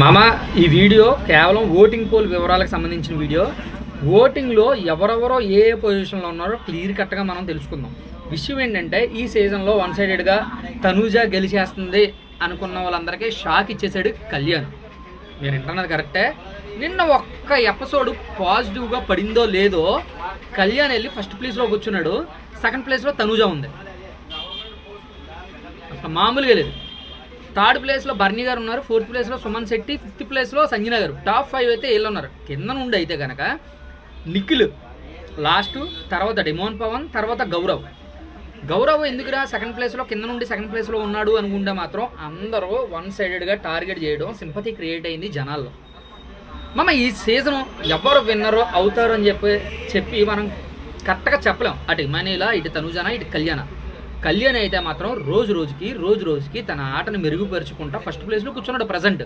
మామ ఈ వీడియో కేవలం ఓటింగ్ పోల్ వివరాలకు సంబంధించిన వీడియో. ఓటింగ్లో ఎవరెవరో ఏ ఏ పొజిషన్లో ఉన్నారో క్లియర్ కట్గా మనం తెలుసుకుందాం. విషయం ఏంటంటే ఈ సీజన్లో వన్ సైడెడ్గా తనూజ గెలిచేస్తుంది అనుకున్న వాళ్ళందరికీ షాక్ ఇచ్చేసాడు కళ్యాణ్. మీరు వింటున్నది కరెక్టే. నిన్న ఒక్క ఎపిసోడ్ పాజిటివ్గా పడిందో లేదో కళ్యాణ్ వెళ్ళి ఫస్ట్ ప్లేస్లో కూర్చున్నాడు. సెకండ్ ప్లేస్లో తనూజ ఉంది. అసలు మామూలుగా లేదు. థర్డ్ ప్లేస్లో బర్నీ గారు ఉన్నారు ఫోర్త్ ప్లేస్లో సుమన్ శెట్టి ఫిఫ్త్ ప్లేస్లో సంజన గారు. టాప్ ఫైవ్ అయితే వీళ్ళు ఉన్నారు. కింద నుండి అయితే కనుక నిఖిల్ లాస్ట్ తర్వాత డిమోన్ పవన్ తర్వాత గౌరవ్. గౌరవ్ ఎందుకురా సెకండ్ ప్లేస్లో కింద నుండి సెకండ్ ప్లేస్లో ఉన్నాడు అనుకుంటే మాత్రం అందరూ వన్ సైడెడ్గా టార్గెట్ చేయడం సింపతి క్రియేట్ అయింది జనాల్లో. మమ్మ ఈ సీజన్ ఎవరు విన్నరో అవుతారు అని చెప్పి చెప్పి మనం కరెక్ట్గా చెప్పలేం. అటు మనీలా ఇటు తనుజానా ఇటు కళ్యాణ. కళ్యాణ్ అయితే మాత్రం రోజు రోజుకి రోజు రోజుకి తన ఆటను మెరుగుపరుచుకుంటా ఫస్ట్ ప్లేస్లో కూర్చున్నాడు ప్రజెంట్